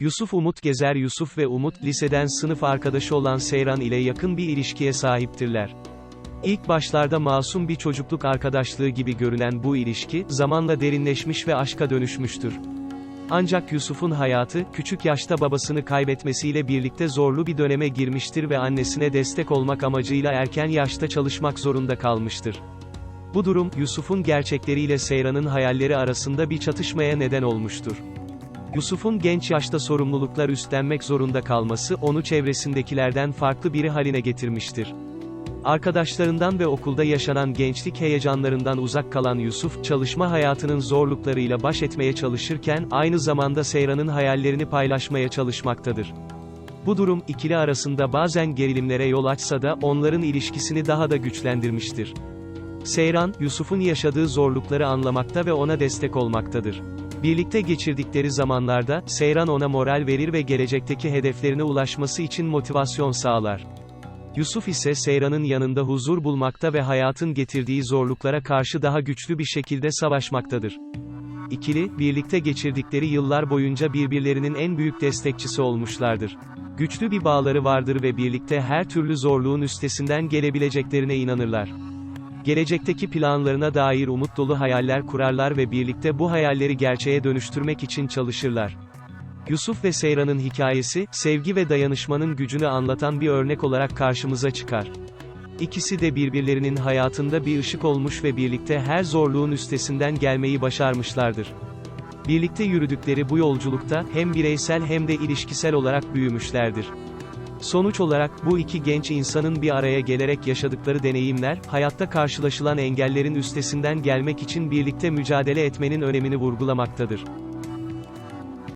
Yusuf Umut Gezer Yusuf ve Umut, liseden sınıf arkadaşı olan Seyran ile yakın bir ilişkiye sahiptirler. İlk başlarda masum bir çocukluk arkadaşlığı gibi görünen bu ilişki, zamanla derinleşmiş ve aşka dönüşmüştür. Ancak Yusuf'un hayatı, küçük yaşta babasını kaybetmesiyle birlikte zorlu bir döneme girmiştir ve annesine destek olmak amacıyla erken yaşta çalışmak zorunda kalmıştır. Bu durum, Yusuf'un gerçekleriyle Seyran'ın hayalleri arasında bir çatışmaya neden olmuştur. Yusuf'un genç yaşta sorumluluklar üstlenmek zorunda kalması, onu çevresindekilerden farklı biri haline getirmiştir. Arkadaşlarından ve okulda yaşanan gençlik heyecanlarından uzak kalan Yusuf, çalışma hayatının zorluklarıyla baş etmeye çalışırken, aynı zamanda Seyran'ın hayallerini paylaşmaya çalışmaktadır. Bu durum, ikili arasında bazen gerilimlere yol açsa da, onların ilişkisini daha da güçlendirmiştir. Seyran, Yusuf'un yaşadığı zorlukları anlamakta ve ona destek olmaktadır. Birlikte geçirdikleri zamanlarda, Seyran ona moral verir ve gelecekteki hedeflerine ulaşması için motivasyon sağlar. Yusuf ise Seyran'ın yanında huzur bulmakta ve hayatın getirdiği zorluklara karşı daha güçlü bir şekilde savaşmaktadır. İkili, birlikte geçirdikleri yıllar boyunca birbirlerinin en büyük destekçisi olmuşlardır. Güçlü bir bağları vardır ve birlikte her türlü zorluğun üstesinden gelebileceklerine inanırlar. Gelecekteki planlarına dair umut dolu hayaller kurarlar ve birlikte bu hayalleri gerçeğe dönüştürmek için çalışırlar. Yusuf ve Seyran'ın hikayesi, sevgi ve dayanışmanın gücünü anlatan bir örnek olarak karşımıza çıkar. İkisi de birbirlerinin hayatında bir ışık olmuş ve birlikte her zorluğun üstesinden gelmeyi başarmışlardır. Birlikte yürüdükleri bu yolculukta, hem bireysel hem de ilişkisel olarak büyümüşlerdir. Sonuç olarak, bu iki genç insanın bir araya gelerek yaşadıkları deneyimler, hayatta karşılaşılan engellerin üstesinden gelmek için birlikte mücadele etmenin önemini vurgulamaktadır.